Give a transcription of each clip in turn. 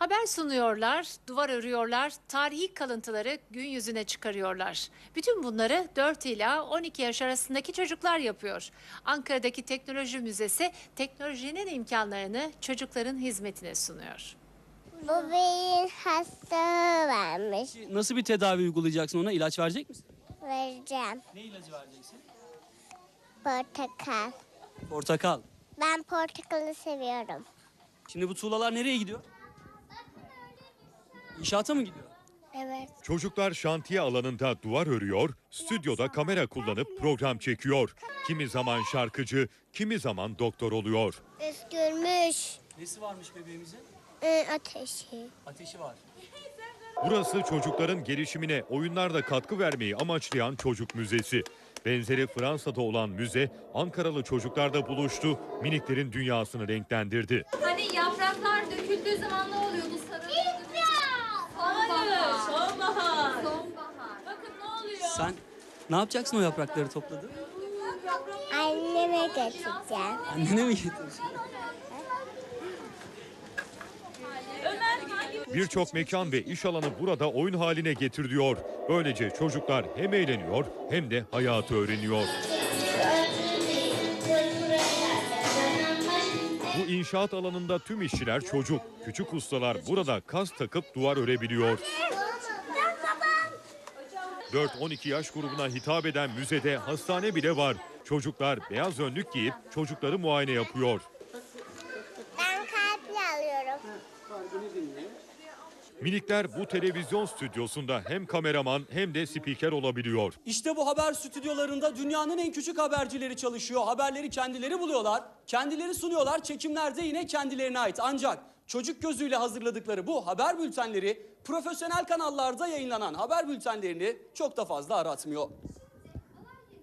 Haber sunuyorlar, duvar örüyorlar, tarihi kalıntıları gün yüzüne çıkarıyorlar. Bütün bunları 4 ila 12 yaş arasındaki çocuklar yapıyor. Ankara'daki Teknoloji Müzesi teknolojinin imkanlarını çocukların hizmetine sunuyor. Bu beyin hastalığı varmış. Nasıl bir tedavi uygulayacaksın ona? İlaç verecek misin? Vereceğim. Ne ilacı vereceksin? Portakal. Portakal. Ben portakalı seviyorum. Şimdi bu tuğlalar nereye gidiyor? İnşaata mı gidiyor? Evet. Çocuklar şantiye alanında duvar örüyor, stüdyoda kamera kullanıp program çekiyor. Kimi zaman şarkıcı, kimi zaman doktor oluyor. Üskürmüş. Nesi varmış bebeğimizin? Ee, ateşi. Ateşi var. Burası çocukların gelişimine oyunlarda katkı vermeyi amaçlayan çocuk müzesi. Benzeri Fransa'da olan müze Ankaralı çocuklarda buluştu, miniklerin dünyasını renklendirdi. Hani yapraklar döküldüğü zaman ne? Hayır, sonbahar. Sonbahar. Bakın ne oluyor? Sen ne yapacaksın o yaprakları topladın? Anneme götüreceğim. Annene mi getireceksin? Birçok mekan ve iş alanı burada oyun haline getiriliyor. Böylece çocuklar hem eğleniyor hem de hayatı öğreniyor. Bu inşaat alanında tüm işçiler çocuk. Küçük ustalar burada kas takıp duvar örebiliyor. 4-12 yaş grubuna hitap eden müzede hastane bile var. Çocuklar beyaz önlük giyip çocukları muayene yapıyor. Ben kalple alıyorum. Minikler bu televizyon stüdyosunda hem kameraman hem de spiker olabiliyor. İşte bu haber stüdyolarında dünyanın en küçük habercileri çalışıyor. Haberleri kendileri buluyorlar, kendileri sunuyorlar. Çekimler de yine kendilerine ait. Ancak çocuk gözüyle hazırladıkları bu haber bültenleri profesyonel kanallarda yayınlanan haber bültenlerini çok da fazla aratmıyor.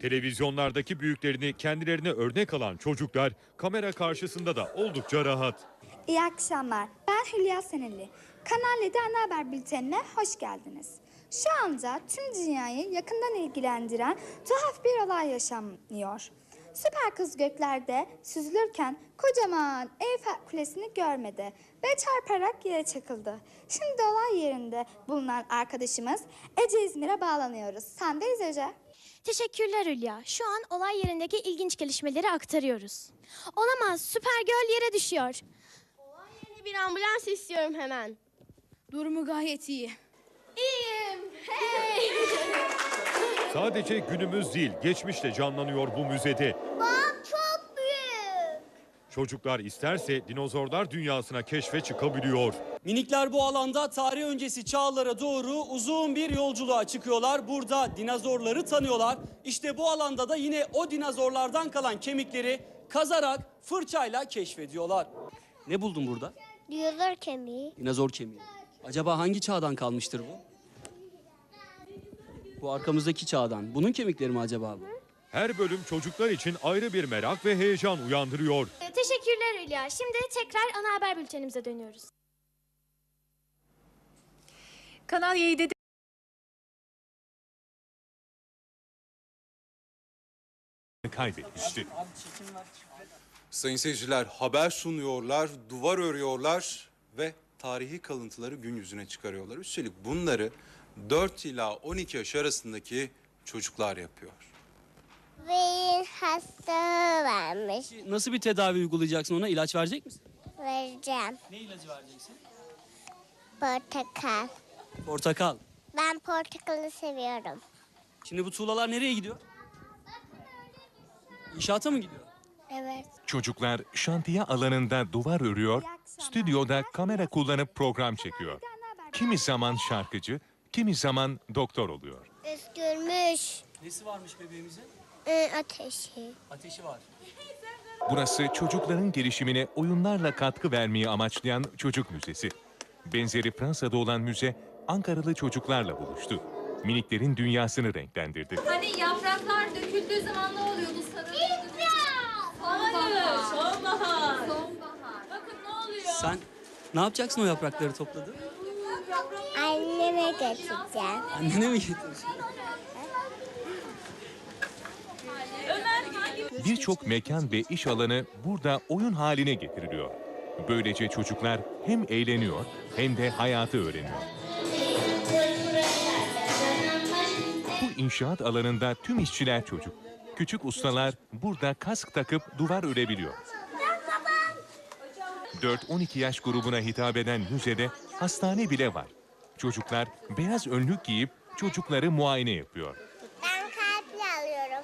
Televizyonlardaki büyüklerini kendilerine örnek alan çocuklar kamera karşısında da oldukça rahat. İyi akşamlar. Ben Hülya Seneli. Kanal 7 Ana Haber Bülteni'ne hoş geldiniz. Şu anda tüm dünyayı yakından ilgilendiren tuhaf bir olay yaşanıyor. Süper kız göklerde süzülürken kocaman Eyfel Kulesi'ni görmedi ve çarparak yere çakıldı. Şimdi olay yerinde bulunan arkadaşımız Ece İzmir'e bağlanıyoruz. Sendeyiz Ece. Teşekkürler Hülya. Şu an olay yerindeki ilginç gelişmeleri aktarıyoruz. Olamaz, süper göl yere düşüyor. Olay yerine bir ambulans istiyorum hemen. Durumu gayet iyi. İyiyim. Hey! Sadece günümüz değil geçmişte canlanıyor bu müzede. Bak çok büyük. Çocuklar isterse dinozorlar dünyasına keşfe çıkabiliyor. Minikler bu alanda tarih öncesi çağlara doğru uzun bir yolculuğa çıkıyorlar. Burada dinozorları tanıyorlar. İşte bu alanda da yine o dinozorlardan kalan kemikleri kazarak fırçayla keşfediyorlar. Ne buldun burada? Diyorlar kemiği. Dinozor kemiği. Acaba hangi çağdan kalmıştır bu? Bu arkamızdaki çağdan. Bunun kemikleri mi acaba bu? Her bölüm çocuklar için ayrı bir merak ve heyecan uyandırıyor. Ee, Teşekkürler Hülya. Şimdi tekrar ana haber bültenimize dönüyoruz. Kanal 7'de kaybetmişti. Sayın seyirciler haber sunuyorlar, duvar örüyorlar ve tarihi kalıntıları gün yüzüne çıkarıyorlar. Üstelik bunları 4 ila 12 yaş arasındaki çocuklar yapıyor. Beyin hastalığı varmış. Nasıl bir tedavi uygulayacaksın ona? İlaç verecek misin? Vereceğim. Ne ilacı vereceksin? Portakal. Portakal. Ben portakalı seviyorum. Şimdi bu tuğlalar nereye gidiyor? İnşaata mı gidiyor? Evet. Çocuklar şantiye alanında duvar örüyor, stüdyoda kamera kullanıp program çekiyor. Kimi zaman şarkıcı, kimi zaman doktor oluyor. Üskürmüş. Nesi varmış bebeğimizin? Ee, ateşi. Ateşi var. Burası çocukların gelişimine oyunlarla katkı vermeyi amaçlayan çocuk müzesi. Benzeri Fransa'da olan müze Ankaralı çocuklarla buluştu. Miniklerin dünyasını renklendirdi. Hani yapraklar döküldüğü zaman ne oluyordu sarılıyordu? Hayır, sonbahar. Sonbahar. Bakın ne oluyor? Sen ne yapacaksın o yaprakları topladın? Anneme götüreceğim. Annene mi getireceksin? Birçok mekan ve iş alanı burada oyun haline getiriliyor. Böylece çocuklar hem eğleniyor hem de hayatı öğreniyor. Bu inşaat alanında tüm işçiler çocuk. Küçük ustalar burada kask takıp duvar örebiliyor. 4-12 yaş grubuna hitap eden müzede hastane bile var. Çocuklar beyaz önlük giyip çocukları muayene yapıyor. Ben kalple alıyorum.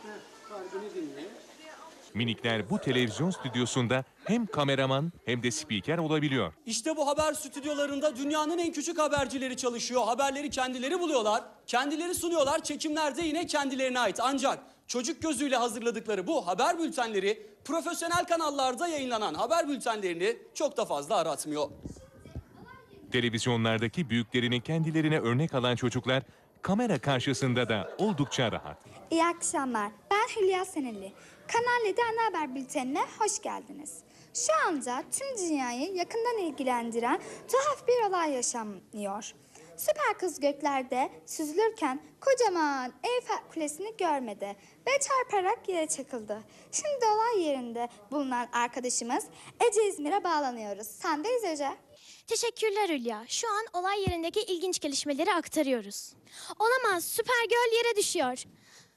Minikler bu televizyon stüdyosunda hem kameraman hem de spiker olabiliyor. İşte bu haber stüdyolarında dünyanın en küçük habercileri çalışıyor. Haberleri kendileri buluyorlar, kendileri sunuyorlar. Çekimlerde yine kendilerine ait. Ancak çocuk gözüyle hazırladıkları bu haber bültenleri profesyonel kanallarda yayınlanan haber bültenlerini çok da fazla aratmıyor. Televizyonlardaki büyüklerini kendilerine örnek alan çocuklar kamera karşısında da oldukça rahat. İyi akşamlar. Ben Hülya Seneli. Kanal 7 Ana Haber Bülteni'ne hoş geldiniz. Şu anda tüm dünyayı yakından ilgilendiren tuhaf bir olay yaşanıyor. Süper kız göklerde süzülürken kocaman Eyfel Kulesi'ni görmedi ve çarparak yere çakıldı. Şimdi olay yerinde bulunan arkadaşımız Ece İzmir'e bağlanıyoruz. Sendeyiz Ece. Teşekkürler Hülya. Şu an olay yerindeki ilginç gelişmeleri aktarıyoruz. Olamaz, Süper Göl yere düşüyor.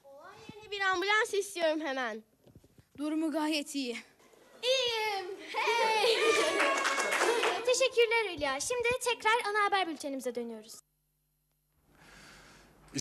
Olay yerine bir ambulans istiyorum hemen. Durumu gayet iyi. İyiyim. Hey. Teşekkürler Hülya. Şimdi tekrar ana haber bültenimize dönüyoruz.